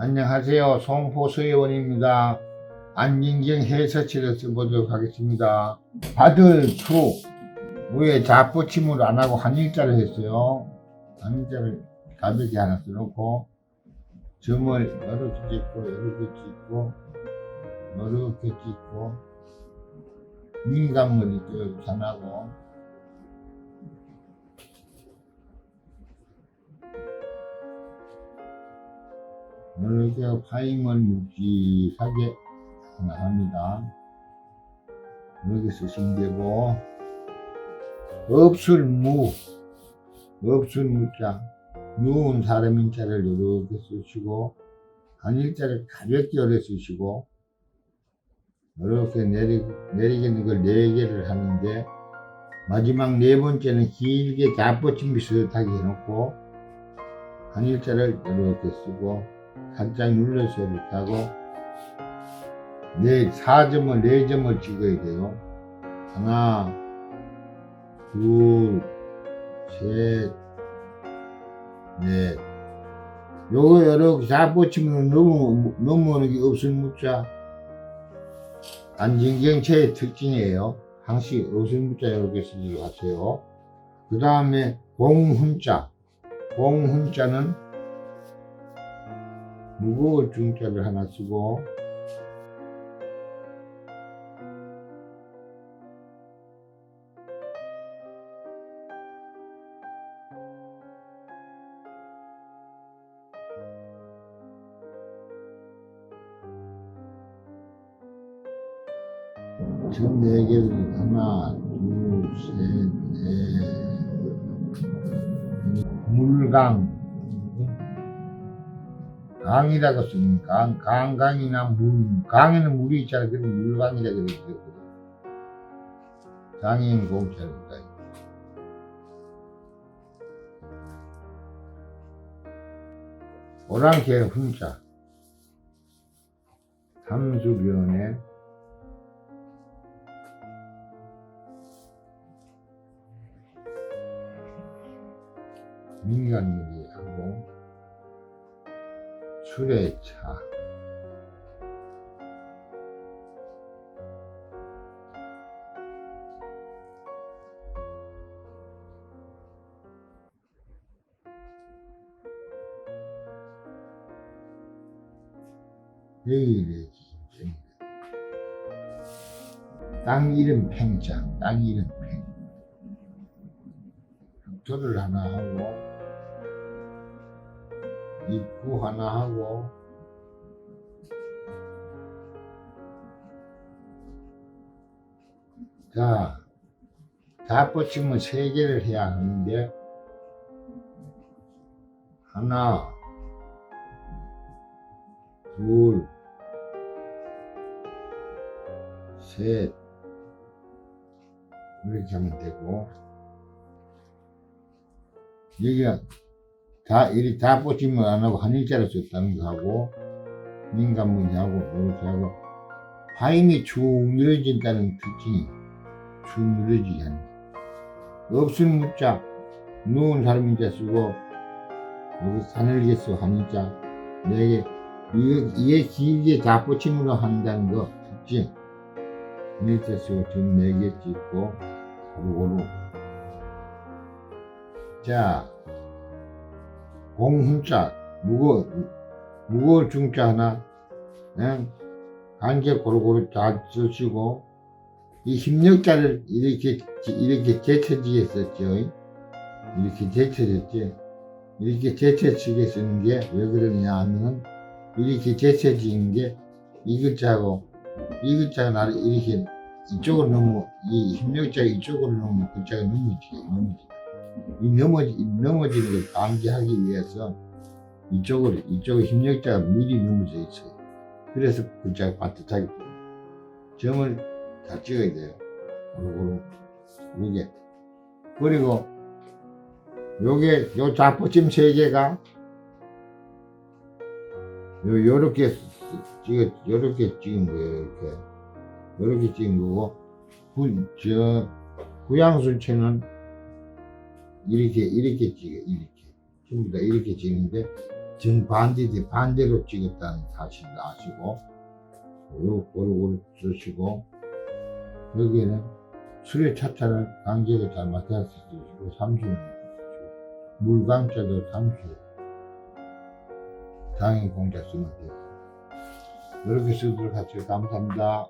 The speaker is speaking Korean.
안녕하세요. 송포수의원입니다. 안진경 해서치를 써보도록 하겠습니다. 바들 투 위에 자포침을 안 하고 한일자를 했어요. 한일자를 가볍게 하나 써놓고 점을 이렇게 찍고 이렇게 찍고 이렇게 찍고 민감물이 또 전하고 이렇게 파임을 묵직하게 나갑니다. 이렇게 쓰시면 되고 없을 무 없을 무자 누운 사람인 자를 이렇게 쓰시고 한일자를 가볍게 열어 쓰시고 이렇게 내리, 내리겠는 걸 네 개를 하는데 마지막 네 번째는 길게 잡붙임 비슷하게 해놓고 한일자를 이렇게 쓰고 살짝 눌러서 이렇게 하고 네, 4점을, 4점을 찍어야 돼요. 하나, 둘, 셋, 넷. 요거 여러 잡붙이면 너무, 넘어오는 게 없을 묻자. 안진경체의 특징이에요. 항시 없을 묻자 이렇게 쓰지 마세요. 그 다음에 공훈자. 공훈자는 무거울 중자를 하나 쓰고 지금 네 개를 하나, 둘, 셋, 넷. 물강. 강이라고 쓰는 강, 강강이나 물, 강에는 물이 있잖아. 그래서 물강이라 그랬거든. 강에는 공짜니까. 오랑캐 훈자. 삼수변에 민간무리하고 수레차. 여기를 땅 이름 팽장 땅 이름 팽. 벽돌을 하나 하고 입구 하나 하고 자, 다 뻗치면 세 개를 해야 하는데 하나, 둘, 셋 이렇게 하면 되고 여기가 다, 이리 다 꽂히면 안 하고 한 일자로 썼다는 거 하고, 민간문이 하고, 이렇게 하고, 파임이 축 늘어진다는 특징이 축 늘어지게 하는 거. 없을 문자, 누운 사람 인자 쓰고, 여기 사늘게 써, 한 일자, 네 개. 이게, 이게 길게 다 꽂힘으로 한다는 거, 특징. 한 일자 쓰고, 지금 네개 찍고, 고루 자, 공훈자 무거 무거울 중자 하나 예? 간개 고루고루 잘 쓰시고 이 힘력자를 이렇게 이렇게 제쳐지게 썼죠? 이렇게 제쳐졌지? 이렇게 제쳐지게 쓰는 게 왜 그러냐 하면 이렇게 제쳐지는 게 이 글자하고 이 글자가 나를 이렇게 이쪽으로 넘어 이 힘력자가 이쪽으로 넘으면 글자가 넘어지게 넘어지게 이 넘어지, 넘어지는 걸 방지하기 위해서 이쪽으로, 이쪽에 힘력자가 미리 넘어져 있어요. 그래서 글자가 반듯하게 보여요. 점을 다 찍어야 돼요. 요거로, 요게. 그리고, 요게, 요 자포침 세 개가, 요, 요렇게 찍어, 요렇게 찍은 거예요, 이렇게. 요렇게 찍은 거고, 구, 저, 구양술체는 이렇게 이렇게 찍어 이렇게 전부 다 이렇게 찍는데 정반대지 반대로 찍었다는 사실을 아시고 요 고루고루 쓰시고 여기에는 수레 차차를 강제로 잘 맡아서 쓰시고 삼수는 물광자도 삼수 당연히 공자 쓰면 돼요. 이렇게 쓰도록 하죠. 감사합니다.